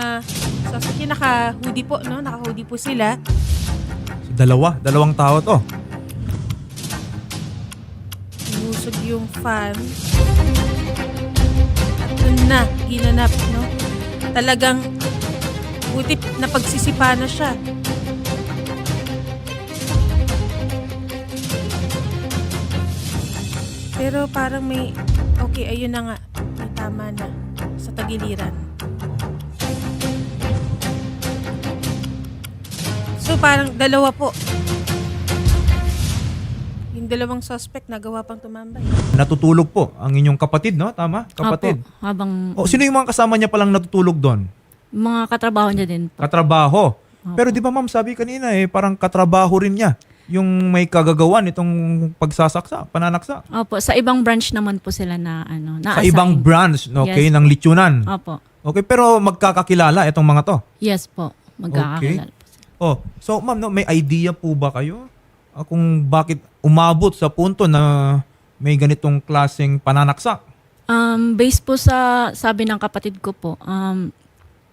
mga yung naka-hoodie po, no? Naka-hoodie po sila. So, dalawa, dalawang tao to. Inusog yung fan. At dun na, ginanap, no? Talagang buti na pagsisipa na siya. Pero parang may, okay, ayun na nga. May tama na sa tagiliran. So parang dalawa po. Yung dalawang suspect nagawa pang tumambay. Natutulog po ang inyong kapatid, no? Tama? Kapatid. Opo, habang O, sino yung mga kasama niya palang natutulog doon? mga katrabaho niya din po. Katrabaho. Pero di ba ma'am, sabi kanina eh, parang katrabaho rin niya yung may kagagawan itong pagsasaksa, pananaksa. Opo, sa ibang branch naman po sila na ano, na Sa ibang branch, okay, Yes. ng litsunan. Opo. Okay, pero magkakakilala itong mga to. Yes po. Magkakakilala. Oh, so ma'am, no, may idea po ba kayo ah, kung bakit umabot sa punto na may ganitong klaseng pananaksak? Um, based po sa sabi ng kapatid ko po, um,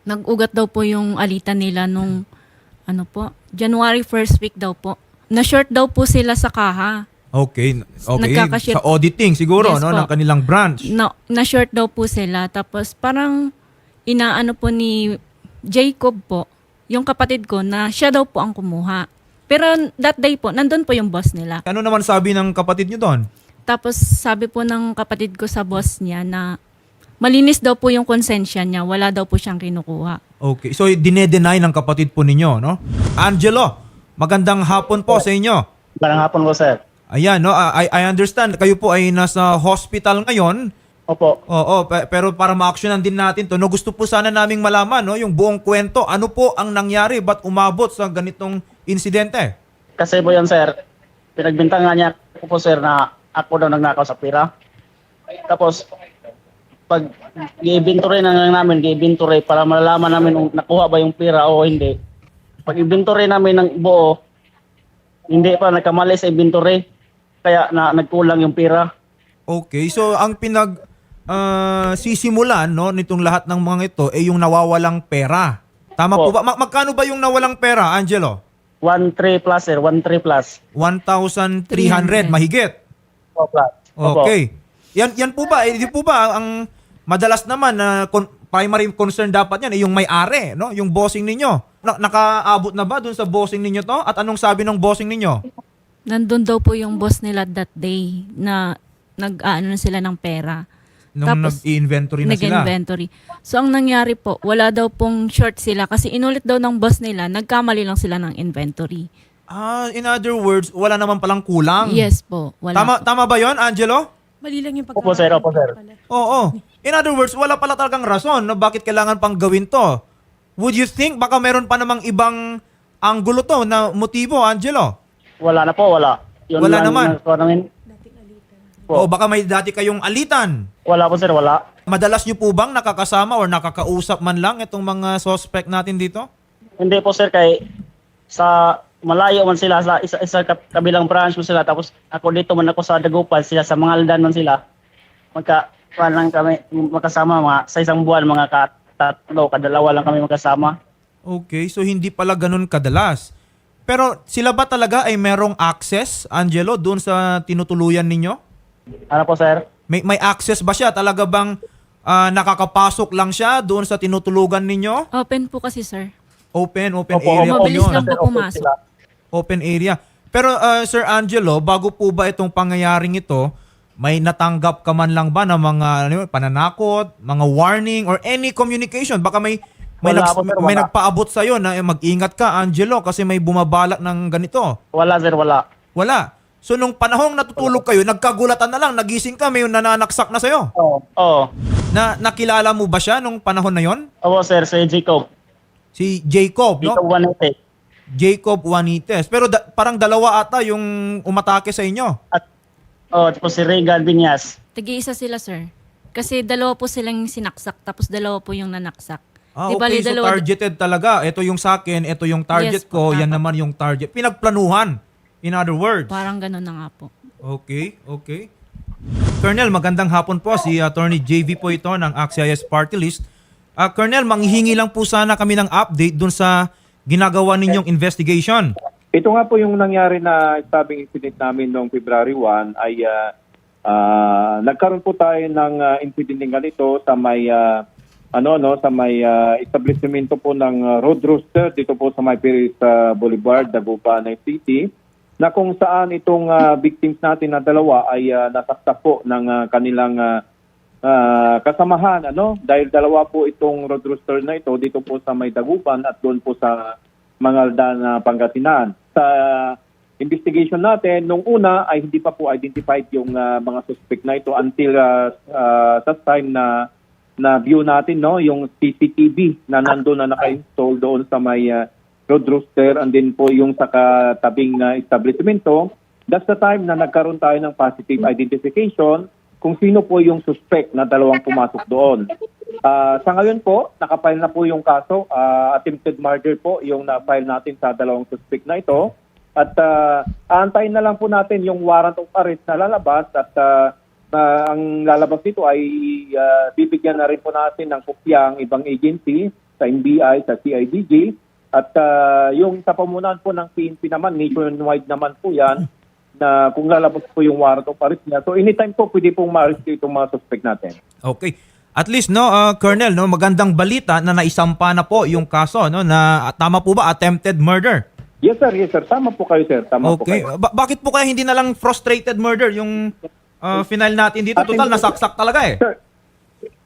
nag-ugat daw po yung alitan nila nung ano po, January first week daw po. Na-short daw po sila sa kaha. Okay, okay. Sa auditing siguro Yes no po. ng kanilang branch. Na, na-short daw po sila. Tapos parang inaano po ni Jacob po, yung kapatid ko, na siya daw po ang kumuha. Pero that day po, nandun po yung boss nila. Ano naman sabi ng kapatid niyo doon? Tapos sabi po ng kapatid ko sa boss niya na malinis daw po yung konsensya niya, wala daw po siyang kinukuha. Okay. So dinedenay ng kapatid po ninyo, no? Angelo, magandang hapon po sa inyo. Magandang hapon po, sir. Ayan, no? I, I understand kayo po ay nasa hospital ngayon. Opo. Oo, pe- pero para ma-actionan din natin to, no, gusto po sana naming malaman, no, yung buong kwento. Ano po ang nangyari? Ba't umabot sa ganitong insidente? Kasi po yan, sir, pinagbintangan niya ako po, sir, na ako daw nagnakaw sa pira. Tapos, pag i-inventory na lang namin, i-inventory para malalaman namin kung nakuha ba yung pira o hindi. Pag i-inventory namin ng buo, hindi pa nagkamali sa inventory. Kaya na nagkulang yung pira. Okay, so ang pinag ah, sisimulan no nitong lahat ng mga ito ay yung nawawalang pera. Tama po Po. ba? Ma- magkano ba yung nawalang pera, Angelo? 1-3 plus, sir. 1-3 plus. 1,300 mahigit. Opo, plus. Opo. Okay. Yan yan po ba? Eh, di po ba ang madalas naman na con- primary concern dapat yan eh, yung may-ari, no? Yung bossing ninyo. Na- nakaabot na ba dun sa bossing ninyo to? At anong sabi ng bossing ninyo? Nandun daw po yung boss nila that day na nag-ano na sila ng pera. Nung Tapos, nag-inventory na sila. Nag-inventory. So, ang nangyari po, wala daw pong short sila kasi inulit daw ng boss nila, nagkamali lang sila ng inventory. Ah, in other words, wala naman palang kulang. Yes po. Wala Tama po. tama ba 'yon, Angelo? Mali lang yung Opo, sir. Opo, sir. Oo. In other words, wala pala talagang rason na bakit kailangan pang gawin to. Would you think baka meron pa namang ibang anggulo to na motibo, Angelo? Wala na po, wala. Yun Wala lang naman. namin. Po. O baka may dati kayong alitan. Wala po, sir. Wala. Madalas nyo po bang nakakasama or nakakausap man lang itong mga suspect natin dito? Hindi po sir kay sa malayo man sila sa isa, isa kabilang branch mo sila tapos ako dito man ako sa Dagupan sila sa mga aldan man sila. Magka kuwan lang kami magkasama mga sa isang buwan mga ka, tatlo kadalawa lang kami magkasama. Okay, so hindi pala ganun kadalas. Pero sila ba talaga ay merong access, Angelo, doon sa tinutuluyan ninyo? Ano po sir? May, may access ba siya? Talaga bang ah, nakakapasok lang siya doon sa tinutulugan ninyo? Open po kasi, sir. Open, open Opo, area opo, po Mabilis yun. lang po Sir, pumasok. sila. Open area. Pero ah, Sir Angelo, bago po ba itong pangyayaring ito, may natanggap ka man lang ba ng mga ano, yun, pananakot, mga warning, or any communication? Baka may may, Wala nags- po, sir, may wala. nagpaabot sa'yo na eh, mag-ingat ka, Angelo, kasi may bumabalak ng ganito. Wala sir, wala. Wala. So nung panahong natutulog kayo, nagkagulatan na lang, nagising ka, may nananaksak na sa'yo. Oo. Oo. Na nakilala mo ba siya nung panahon na yon? Opo sir, si Jacob. Si Jacob, no? Jacob Wanete. Jacob Juanites. Pero da- parang dalawa ata yung umatake sa inyo. At oh, tapos si Regan Binyas. Tagi-isa sila, sir. Kasi dalawa po silang sinaksak, tapos dalawa po yung nanaksak. Ah, Di okay. bali, So dalawa- targeted talaga. Ito yung sa akin, ito yung target Yes po, ko, yan tama. naman yung target. Pinagplanuhan. In other words. Parang ganun na nga po. Okay, okay. Colonel, magandang hapon po. Si Attorney JV po ito ng AXIS Party List. Ah, Colonel, manghihingi lang po sana kami ng update dun sa ginagawa ninyong investigation. Ito nga po yung nangyari na stabbing incident namin noong February 1 ay ah, ah, nagkaroon po tayo ng ah, incident ng ganito sa may ah, ano no sa may ah, establishment po ng ah, Road Rooster dito po sa may Perez ah, Boulevard, Dagupan City na kung saan itong ah, victims natin na dalawa ay uh, nasaksak po ng ah, kanilang ah, kasamahan ano dahil dalawa po itong road rooster na ito dito po sa may Dagupan at doon po sa Mangaldan na Pangasinan. Sa investigation natin nung una ay hindi pa po identified yung ah, mga suspect na ito until ah, ah, sa time na na view natin no yung CCTV na nandoon na naka-install doon sa may ah, road rooster and then po yung sa katabing na establishmento that's the time na nagkaroon tayo ng positive identification kung sino po yung suspect na dalawang pumasok doon. Ah, sa ngayon po, nakapile na po yung kaso, ah, attempted murder po yung na-file natin sa dalawang suspect na ito. At ah, aantayin na lang po natin yung warrant of arrest na lalabas at ah, na ang lalabas nito ay ah, bibigyan na rin po natin ng kopya ang ibang agency sa NBI, sa CIDG. At ah, yung sa pamunan po ng PNP naman, nationwide naman po yan, na kung lalabas po yung warrant of arrest niya. So anytime po pwede pong ma-arrest itong mga suspect natin. Okay. At least no, uh, Colonel, no, magandang balita na naisampa na po yung kaso no na tama po ba attempted murder? Yes sir, yes sir. Tama po kayo sir. Tama po Okay. kayo. Ba- bakit po kaya hindi na lang frustrated murder yung uh, final natin dito? Total nasaksak talaga eh. Sir,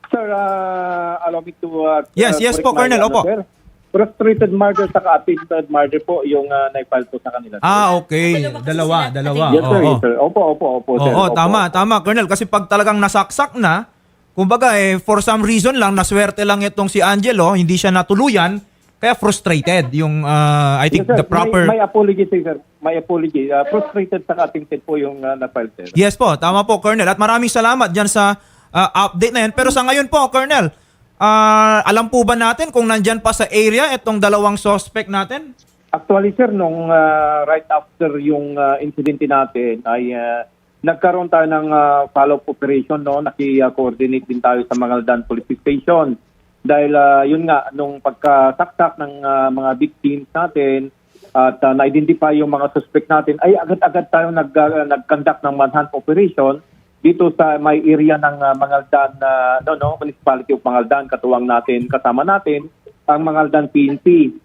sir uh, allow me to... uh, Yes, uh, yes po, Colonel, ano, opo. sir. Frustrated murder sa attempted murder po yung uh, naipile po sa kanila. sir. Ah, okay. Dalawa Dalawa, yes sir, Oo. yes sir. Opo, opo, opo sir. Oo, Opo. tama, tama, Colonel. Kasi pag talagang nasaksak na, kumbaga eh, for some reason lang, naswerte lang itong si Angelo, hindi siya natuluyan, kaya frustrated yung, uh, I think, Yes, sir. the proper... May, may apology sir. May apology. Uh, frustrated sa attempted po yung uh, na-file sir. Yes po, tama po, Colonel. At maraming salamat dyan sa uh, update na yan. Pero sa ngayon po, Colonel, ah, alam po ba natin kung nandyan pa sa area itong dalawang suspect natin? Actually, sir, nung uh, right after yung uh, incident natin ay uh, nagkaroon tayo ng uh, follow-up operation, no? Naki-coordinate din tayo sa Mangaldan Police Station. Dahil uh, yun nga, nung pagkasaksak ng uh, mga victims natin at uh, na-identify yung mga suspect natin, ay agad-agad tayo nag, uh, nag-conduct ng manhunt operation dito sa may area ng uh, Mangaldan, uh, no, no, Municipality of Mangaldan, katuwang natin, kasama natin, ang Mangaldan PNP.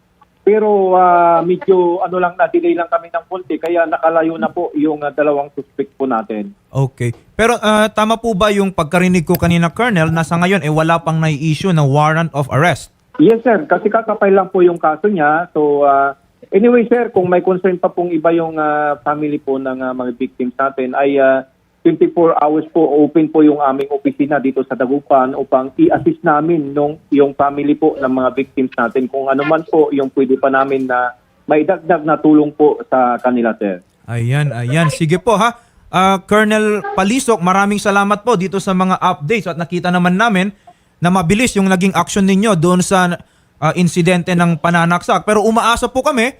Pero ah, medyo ano lang na delay lang kami ng konti kaya nakalayo na po yung ah, dalawang suspect po natin. Okay. Pero ah, tama po ba yung pagkarinig ko kanina, Colonel, na sa ngayon eh wala pang nai-issue na warrant of arrest? Yes sir, kasi kakapay lang po yung kaso niya. So ah, anyway sir, kung may concern pa pong iba yung ah, family po ng ah, mga victims natin ay ah, 24 hours po open po yung aming opisina dito sa Dagupan upang i-assist namin nung yung family po ng mga victims natin kung ano man po yung pwede pa namin na maidagdag na tulong po sa kanila sir. Ayan, ayan. Sige po ha. Ah, Colonel Palisok, maraming salamat po dito sa mga updates at nakita naman namin na mabilis yung naging action ninyo doon sa ah, insidente ng pananaksak. Pero umaasa po kami,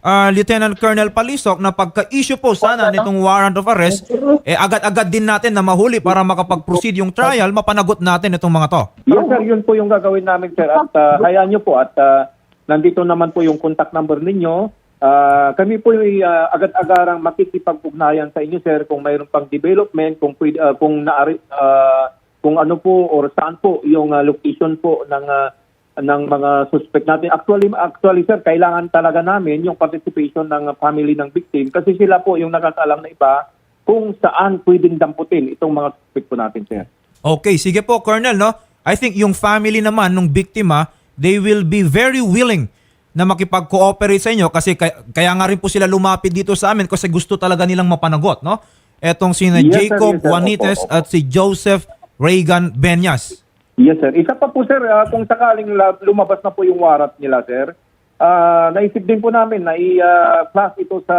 ah, Lieutenant Colonel Palisok, na pagka-issue po sana nitong warrant of arrest, eh agad-agad din natin na mahuli para makapag-proceed yung trial, mapanagot natin itong mga to. Yes sir, yun po yung gagawin namin sir at ah, hayaan nyo po at ah, nandito naman po yung contact number ninyo. Ah, kami po yung ah, agad-agarang makikipag-ugnayan sa inyo sir kung mayroon pang development, kung ah, kung naari, ah, kung ano po or saan po yung ah, location po ng ah, ng mga suspect natin. Actually, actually sir, kailangan talaga namin yung participation ng family ng victim kasi sila po yung nakakaalam na iba kung saan pwedeng damputin itong mga suspect po natin sir. Okay, sige po, Colonel, no? I think yung family naman ng biktima, they will be very willing na makipag-cooperate sa inyo kasi kaya, kaya nga rin po sila lumapit dito sa amin kasi gusto talaga nilang mapanagot, no? Etong si Yes, sir, Jacob yes, sir. Juanites Opo, opo. at si Joseph Reagan Benyas. Yes, sir. Isa pa po, sir, ah, kung sakaling la- lumabas na po yung warrant nila, sir, ah, naisip din po namin na i-flash ito sa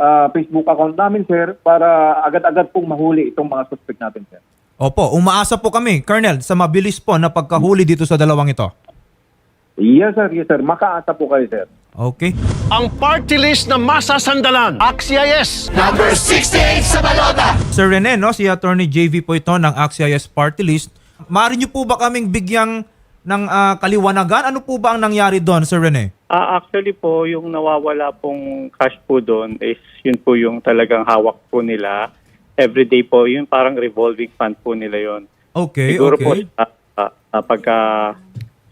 ah, Facebook account namin, sir, para agad-agad pong mahuli itong mga suspect natin, sir. Opo, umaasa po kami, Colonel, sa mabilis po na pagkahuli dito sa dalawang ito. Yes, sir. Yes, sir. Makaasa po kayo, sir. Okay? ang party list na masasandalan. Axia yes! Sir Rene, no, si Attorney JV po ito ng AXIS Party List. Maaari niyo po ba kaming bigyang ng ah, kaliwanagan? Ano po ba ang nangyari doon, Sir Rene? Ah, actually po, yung nawawala pong cash po doon is yun po yung talagang hawak po nila. Everyday po, yun parang revolving fund po nila yon. Okay, Siguro po okay. sa, sa- sa pagka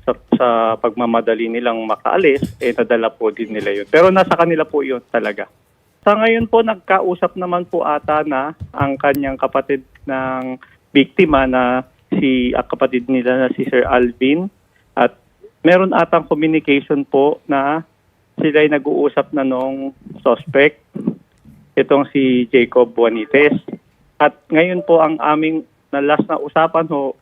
sa, sa pagmamadali nilang makaalis, eh nadala po din nila yun. Pero nasa kanila po yun talaga. Sa ngayon po, nagkausap naman po ata na ang kanyang kapatid ng biktima na si ang kapatid nila na si Sir Alvin at meron atang communication po na sila ay nag-uusap na nung suspect itong si Jacob Juanites. At ngayon po ang aming na last na usapan ho,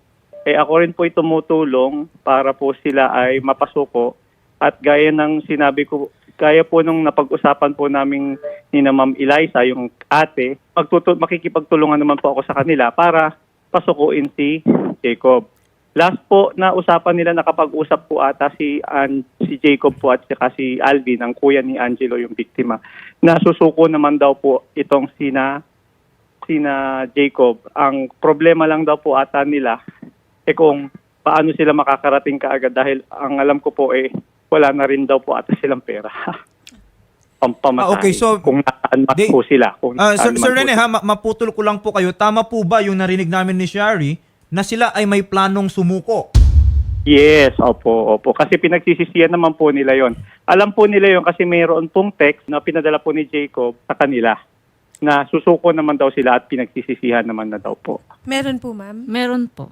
eh ako rin po tumutulong para po sila ay mapasuko. At gaya ng sinabi ko, gaya po nung napag-usapan po namin ni na Ma'am Eliza, yung ate, magtutu- makikipagtulungan naman po ako sa kanila para pasukuin si Jacob. Last po na usapan nila nakapag-usap po ata si An si Jacob po at saka si Alvin, ang kuya ni Angelo yung biktima. Na susuko naman daw po itong sina sina Jacob. Ang problema lang daw po ata nila eh kung paano sila makakarating kaagad dahil ang alam ko po eh wala na rin daw po ata silang pera. Pampamatay. Ah, okay, so, kung nasaan man di- po sila. Kung Ah, Sir, nasaan man Sir po Rene, ha, ma- maputol ko lang po kayo. Tama po ba yung narinig namin ni Shari na sila ay may planong sumuko? Yes, opo, opo. Kasi pinagsisisiyan naman po nila yon. Alam po nila yon kasi mayroon pong text na pinadala po ni Jacob sa kanila na susuko naman daw sila at pinagsisisihan naman na daw po. Meron po, ma'am. Meron po.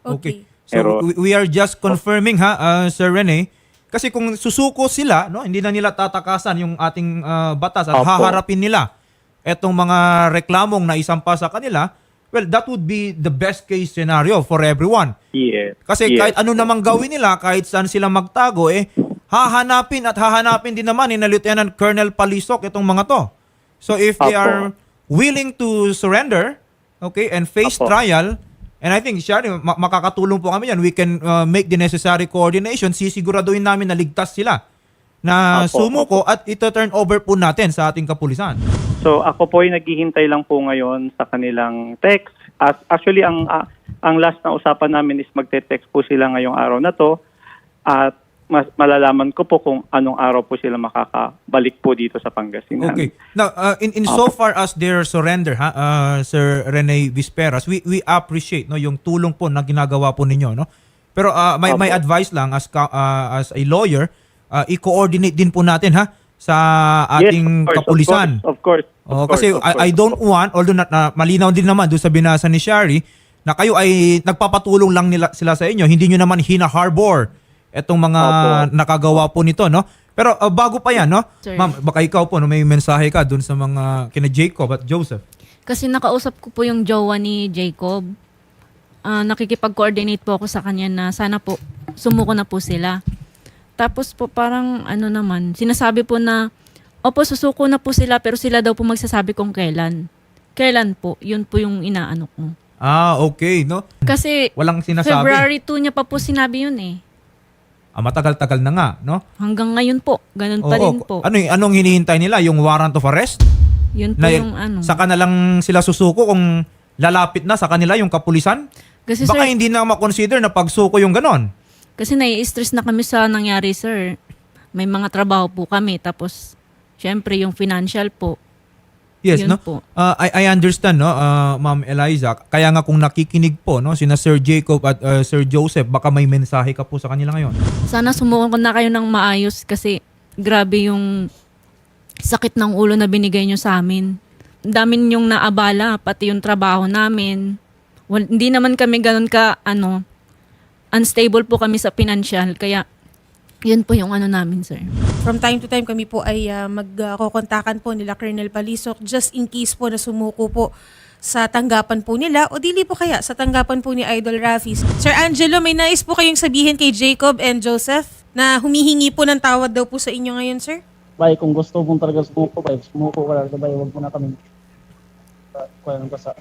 Okay. So Pero- we, we are just confirming ha, uh, Sir Rene, kasi kung susuko sila, no, hindi na nila tatakasan yung ating uh, batas at Opo. haharapin nila etong mga reklamong na isampa sa kanila, well, that would be the best case scenario for everyone. Yes. Kasi yes. kahit ano namang gawin nila, kahit saan sila magtago, eh, hahanapin at hahanapin din naman ni na Lieutenant Colonel Palisok itong mga to. So if they Apo. are willing to surrender, okay, and face Apo. trial, and I think, Shari, ma- makakatulong po kami yan. We can uh, make the necessary coordination. Sisiguraduhin namin na ligtas sila na Apo, sumuko at ito turn over po natin sa ating kapulisan. So ako po ay naghihintay lang po ngayon sa kanilang text. As, actually, ang ah, ang last na usapan namin is magte-text po sila ngayong araw na to at mas, malalaman ko po kung anong araw po sila makakabalik po dito sa Pangasinan. Okay. Now, uh, in in so far as their surrender, ha, uh, Sir Rene Visperas, we we appreciate no yung tulong po na ginagawa po ninyo, no. Pero uh, may may advice lang as ka- uh, as a lawyer, uh, i-coordinate din po natin ha sa Yes, ating of course, kapulisan. Of course. Of Oh, course, kasi of I, I course, don't of course. want, although na, na- malinaw din naman doon sa binasa ni Shari, na kayo ay nagpapatulong lang nila sila sa inyo, hindi nyo naman hina-harbor etong mga Opo. nakagawa po nito, no? Pero uh, bago pa yan, no? Sir. Ma'am, baka ikaw po, no, may mensahe ka doon sa mga kina Jacob at Joseph. Kasi nakausap ko po yung jowa ni Jacob. Ah, nakikipag-coordinate po ako sa kanya na sana po sumuko na po sila. Tapos po parang ano naman, sinasabi po na opo susuko na po sila pero sila daw po magsasabi kung kailan. Kailan po? Yun po yung inaano ko. Ah, okay, no? Kasi Walang sinasabi. February 2 niya pa po sinabi yun eh. Ah, matagal-tagal na nga, no? Hanggang ngayon po, ganun pa Oo. rin po. Ano, y- anong hinihintay nila? Yung warrant of arrest? Yun po Na, yung ano. Saka na lang sila susuko kung lalapit na sa kanila yung kapulisan? Kasi Baka sir, hindi na makonsider na pagsuko yung ganon. Kasi nai-stress na kami sa nangyari, sir. May mga trabaho po kami. Tapos, syempre, yung financial po. Yes, Yun no? po. Uh, I, I understand, no, uh, Ma'am Eliza. Kaya nga kung nakikinig po, no, sina Sir Jacob at uh, Sir Joseph, baka may mensahe ka po sa kanila ngayon. Sana sumuko na kayo ng maayos kasi grabe yung sakit ng ulo na binigay nyo sa amin. Ang dami yung naabala, pati yung trabaho namin. Wal, hindi naman kami ganun ka, ano, unstable po kami sa financial. Kaya, yun po yung ano namin, sir. From time to time kami po ay uh, magkokontakan po nila Colonel Palisok just in case po na sumuko po sa tanggapan po nila o dili po kaya sa tanggapan po ni Idol Rafi. Sir Angelo, may nais po kayong sabihin kay Jacob and Joseph na humihingi po ng tawad daw po sa inyo ngayon, sir? Bay, kung gusto mong talaga sumuko, bay, sumuko ka lang, bay, huwag mo na kami. Kaya nang basa.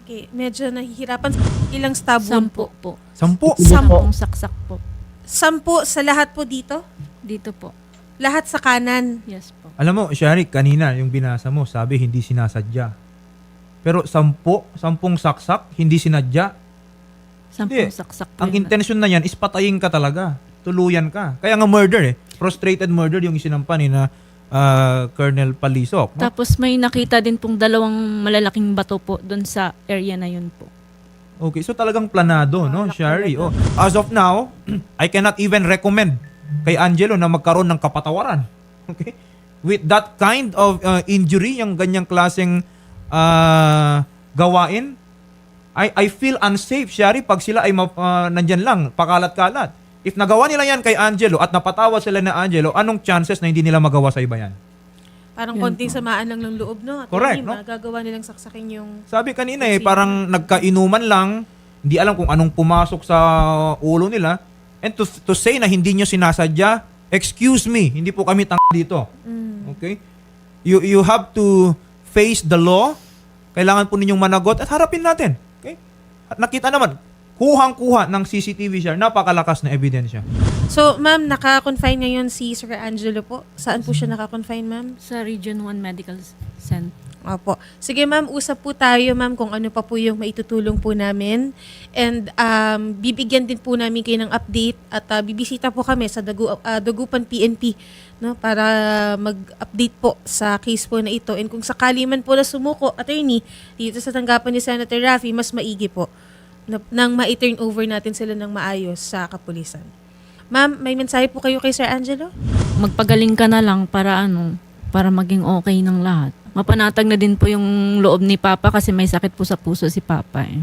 Okay, medyo nahihirapan. Ilang stab Sampo po. Sampu. Sige po. Sampung saksak po. Sampu sa lahat po dito? Dito po. Lahat sa kanan. Yes po. Alam mo, Shari, kanina yung binasa mo, sabi hindi sinasadya. Pero sampu, sampung saksak, hindi sinadya. Sampung Hindi. saksak po Ang yun. intensyon na yan is patayin ka talaga. Tuluyan ka. Kaya nga murder eh. Frustrated murder yung isinampa ni na ah, Colonel Palisok. no? Tapos may nakita din pong dalawang malalaking bato po doon sa area na yun po. Okay, so talagang planado, no, Shari? Oh. As of now, I cannot even recommend kay Angelo na magkaroon ng kapatawaran. Okay? With that kind of uh, injury, yung ganyang klaseng uh, gawain, I I feel unsafe, Shari, pag sila ay uh, nandyan lang, pakalat-kalat. If nagawa nila yan kay Angelo at napatawa sila na Angelo, anong chances na hindi nila magawa sa iba yan? Parang Yun konting samaan lang ng loob, no? At Correct, no? Magagawa nilang saksakin yung... Sabi kanina eh, parang nagkainuman lang, hindi alam kung anong pumasok sa ulo nila. And to, to say na hindi nyo sinasadya, excuse me, hindi po kami tang dito. Okay? You, you have to face the law. Kailangan po ninyong managot at harapin natin. Okay? At nakita naman, kuhang-kuha ng CCTV siya, napakalakas na ebidensya. So, ma'am, naka-confine ngayon si Sir Angelo po. Saan po siya naka-confine, ma'am? Sa Region 1 Medical Center. Opo. Sige ma'am, usap po tayo ma'am kung ano pa po yung maitutulong po namin. And um, bibigyan din po namin kayo ng update at uh, bibisita po kami sa Dagu, uh, Dagupan PNP no, para mag-update po sa case po na ito. And kung sakali man po na sumuko, attorney, dito sa tanggapan ni Senator Raffy, mas maigi po na, nang ma-turn over natin sila ng maayos sa kapulisan. Ma'am, may mensahe po kayo kay Sir Angelo? Magpagaling ka na lang para ano, para maging okay ng lahat. Mapanatag na din po yung loob ni Papa kasi may sakit po sa puso si Papa eh.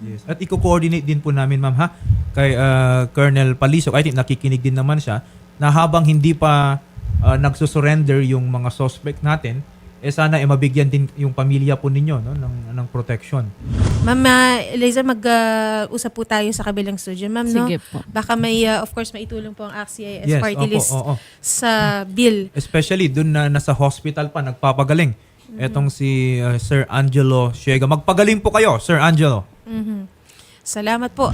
Yes. At i-coordinate din po namin, ma'am, ha? Kay uh, Colonel Palisok. I think nakikinig din naman siya na habang hindi pa uh, nagsusurrender yung mga suspect natin, eh sana eh mabigyan din yung pamilya po ninyo no, ng, ng protection. Ma'am uh, Eliza, mag-usap po tayo sa kabilang studio. Ma'am, no? Sige po. Baka may, uh, of course, maitulong po ang AXIS Yes, party opo, list oo. sa bill. Especially dun na nasa hospital pa, nagpapagaling. Etong si uh, Sir Angelo Siega. Magpagaling po kayo, Sir Angelo. Mhm. Salamat po.